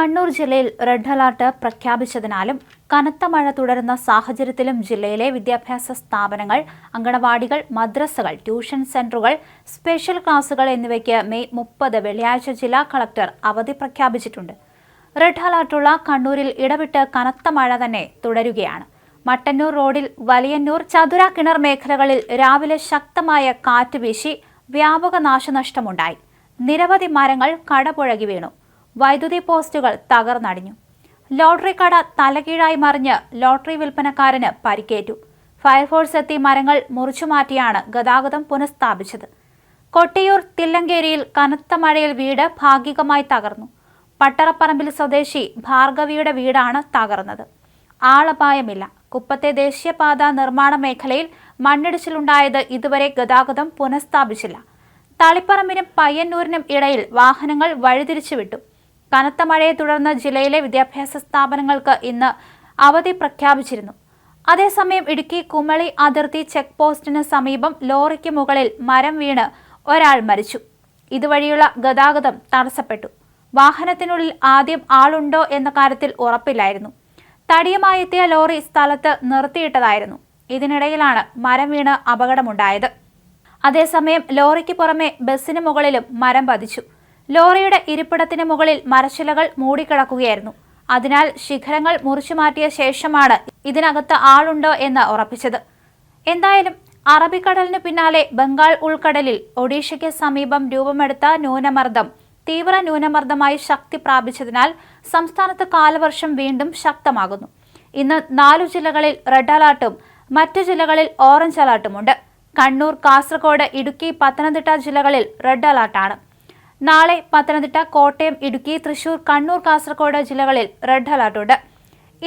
കണ്ണൂർ ജില്ലയിൽ red alert പ്രഖ്യാപിച്ചതിനാലും കനത്ത മഴ തുടരുന്ന സാഹചര്യത്തിലും ജില്ലയിലെ വിദ്യാഭ്യാസ സ്ഥാപനങ്ങൾ അങ്കണവാടികൾ മദ്രസകൾ ട്യൂഷൻ സെന്ററുകൾ സ്പെഷ്യൽ ക്ലാസുകൾ എന്നിവയ്ക്ക് മെയ് മുപ്പത് വെള്ളിയാഴ്ച ജില്ലാ കളക്ടർ അവധി പ്രഖ്യാപിച്ചിട്ടുണ്ട്. റെഡ് അലർട്ടുള്ള കണ്ണൂരിൽ ഇടവിട്ട് കനത്ത മഴ തന്നെ തുടരുകയാണ്. മട്ടന്നൂർ റോഡിൽ വലിയന്നൂർ ചതുര കിണർ മേഖലകളിൽ രാവിലെ ശക്തമായ കാറ്റ് വീശി വ്യാപക നാശനഷ്ടമുണ്ടായി. നിരവധി മരങ്ങൾ കടപുഴകി വീണു. വൈദ്യുതി പോസ്റ്റുകൾ തകർന്നടിഞ്ഞു. ലോട്ടറി കട തലകീഴായി മറിഞ്ഞ് ലോട്ടറി വിൽപ്പനക്കാരന് പരിക്കേറ്റു. ഫയർഫോഴ്സ് എത്തി മരങ്ങൾ മുറിച്ചുമാറ്റിയാണ് ഗതാഗതം പുനഃസ്ഥാപിച്ചത്. കൊട്ടിയൂർ തില്ലങ്കേരിയിൽ കനത്ത മഴയിൽ വീട് ഭാഗികമായി തകർന്നു. പട്ടറപ്പറമ്പിൽ സ്വദേശി ഭാർഗവിയുടെ വീടാണ് തകർന്നത്. ആളപായമില്ല. കുപ്പത്തെ ദേശീയപാത നിർമ്മാണ മേഖലയിൽ മണ്ണിടിച്ചിലുണ്ടായത് ഇതുവരെ ഗതാഗതം പുനഃസ്ഥാപിച്ചില്ല. തളിപ്പറമ്പിനും പയ്യന്നൂരിനും ഇടയിൽ വാഹനങ്ങൾ വഴിതിരിച്ചു വിട്ടു കനത്ത മഴയെ തുടർന്ന് ജില്ലയിലെ വിദ്യാഭ്യാസ സ്ഥാപനങ്ങൾക്ക് ഇന്ന് അവധി പ്രഖ്യാപിച്ചിരുന്നു. അതേസമയം ഇടുക്കി കുമളി അതിർത്തി ചെക്ക് പോസ്റ്റിന് സമീപം ലോറിക്ക് മുകളിൽ മരം വീണ് ഒരാൾ മരിച്ചു. ഇതുവഴിയുള്ള ഗതാഗതം തടസ്സപ്പെട്ടു. വാഹനത്തിനുള്ളിൽ ആദ്യം ആളുണ്ടോ എന്ന കാര്യത്തിൽ ഉറപ്പില്ലായിരുന്നു. തടിയുമായെത്തിയ ലോറി സ്ഥലത്ത് നിർത്തിയിട്ടതായിരുന്നു. ഇതിനിടയിലാണ് മരം വീണ് അപകടമുണ്ടായത്. അതേസമയം ലോറിക്ക് പുറമെ ബസ്സിന് മുകളിലും മരം പതിച്ചു. ലോറിയുടെ ഇരിപ്പിടത്തിന് മുകളിൽ മരച്ചിലകൾ മൂടിക്കിടക്കുകയായിരുന്നു. അതിനാൽ ശിഖരങ്ങൾ മുറിച്ചു മാറ്റിയ ശേഷമാണ് ഇതിനകത്ത് ആളുണ്ടോ എന്ന് ഉറപ്പിച്ചത്. എന്തായാലും അറബിക്കടലിന് പിന്നാലെ ബംഗാൾ ഉൾക്കടലിൽ ഒഡീഷയ്ക്ക് സമീപം രൂപമെടുത്ത ന്യൂനമർദ്ദം തീവ്ര ന്യൂനമർദ്ദമായി ശക്തി പ്രാപിച്ചതിനാൽ സംസ്ഥാനത്ത് കാലവർഷം വീണ്ടും ശക്തമാകുന്നു. ഇന്ന് നാലു ജില്ലകളിൽ റെഡ് അലർട്ടും മറ്റു ജില്ലകളിൽ ഓറഞ്ച് അലർട്ടുമുണ്ട്. കണ്ണൂർ കാസർഗോഡ് ഇടുക്കി പത്തനംതിട്ട ജില്ലകളിൽ റെഡ് അലർട്ടാണ്. നാളെ പത്തനംതിട്ട കോട്ടയം ഇടുക്കി തൃശൂർ കണ്ണൂർ കാസർഗോഡ് ജില്ലകളിൽ റെഡ് അലർട്ടുണ്ട്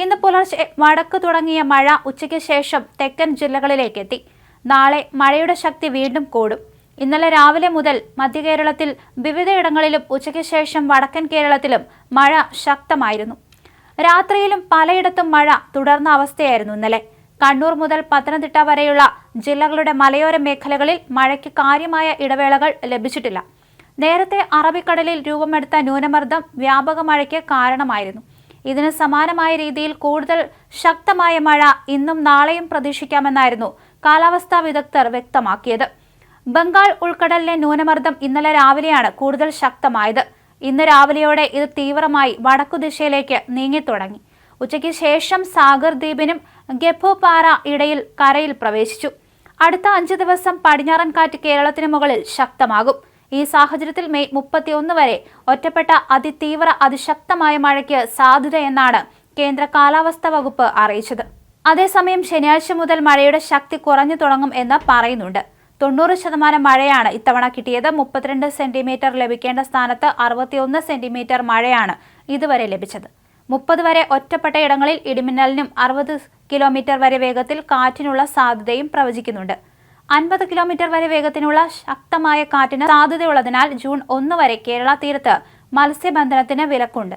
ഇന്ന് പുലർച്ചെ വടക്ക് തുടങ്ങിയ മഴ ഉച്ചയ്ക്ക് ശേഷം തെക്കൻ ജില്ലകളിലേക്ക് എത്തി. നാളെ മഴയുടെ ശക്തി വീണ്ടും കൂടും. ഇന്നലെ രാവിലെ മുതൽ മധ്യ കേരളത്തിൽ വിവിധയിടങ്ങളിലും ഉച്ചയ്ക്ക് ശേഷം വടക്കൻ കേരളത്തിലും മഴ ശക്തമായിരുന്നു. രാത്രിയിലും പലയിടത്തും മഴ തുടർന്ന അവസ്ഥയായിരുന്നു ഇന്നലെ. കണ്ണൂർ മുതൽ പത്തനംതിട്ട വരെയുള്ള ജില്ലകളുടെ മലയോര മേഖലകളിൽ മഴയ്ക്ക് കാര്യമായ ഇടവേളകൾ ലഭിച്ചിട്ടില്ല. നേരത്തെ അറബിക്കടലിൽ രൂപമെടുത്ത ന്യൂനമർദ്ദം വ്യാപക മഴയ്ക്ക് കാരണമായിരുന്നു. ഇതിന് സമാനമായ രീതിയിൽ കൂടുതൽ ശക്തമായ മഴ ഇന്നും നാളെയും പ്രതീക്ഷിക്കാമെന്നായിരുന്നു കാലാവസ്ഥാ വിദഗ്ധർ വ്യക്തമാക്കിയത്. ബംഗാൾ ഉൾക്കടലിലെ ന്യൂനമർദ്ദം ഇന്നലെ രാവിലെയാണ് കൂടുതൽ ശക്തമായത്. ഇന്ന് രാവിലെയോടെ ഇത് തീവ്രമായി വടക്കു ദിശയിലേക്ക് നീങ്ങിത്തുടങ്ങി ഉച്ചയ്ക്ക് ശേഷം സാഗർ ദ്വീപിനും ഗെഫോപാറ ഇടയിൽ കരയിൽ പ്രവേശിച്ചു. അടുത്ത അഞ്ച് ദിവസം പടിഞ്ഞാറൻ കാറ്റ് കേരളത്തിന് മുകളിൽ ശക്തമാകും. ഈ സാഹചര്യത്തിൽ മെയ് മുപ്പത്തിയൊന്ന് വരെ ഒറ്റപ്പെട്ട അതിതീവ്ര അതിശക്തമായ മഴയ്ക്ക് സാധ്യതയെന്നാണ് കേന്ദ്ര കാലാവസ്ഥാ വകുപ്പ് അറിയിച്ചത്. അതേസമയം ശനിയാഴ്ച മുതൽ മഴയുടെ ശക്തി കുറഞ്ഞു തുടങ്ങും എന്ന് പറയുന്നുണ്ട്. തൊണ്ണൂറ് ശതമാനം മഴയാണ് ഇത്തവണ കിട്ടിയത്. മുപ്പത്തിരണ്ട് സെന്റിമീറ്റർ ലഭിക്കേണ്ട സ്ഥാനത്ത് അറുപത്തിയൊന്ന് സെന്റിമീറ്റർ മഴയാണ് ഇതുവരെ ലഭിച്ചത്. മുപ്പത് വരെ ഒറ്റപ്പെട്ട ഇടങ്ങളിൽ ഇടിമിന്നലിനും അറുപത് കിലോമീറ്റർ വരെ വേഗത്തിൽ കാറ്റിനുള്ള സാധ്യതയും പ്രവചിക്കുന്നുണ്ട്. അൻപത് കിലോമീറ്റർ വരെ വേഗത്തിനുള്ള ശക്തമായ കാറ്റിന് സാധ്യതയുള്ളതിനാൽ ജൂൺ ഒന്ന് വരെ കേരള തീരത്ത് മത്സ്യബന്ധനത്തിന് വിലക്കുണ്ട്.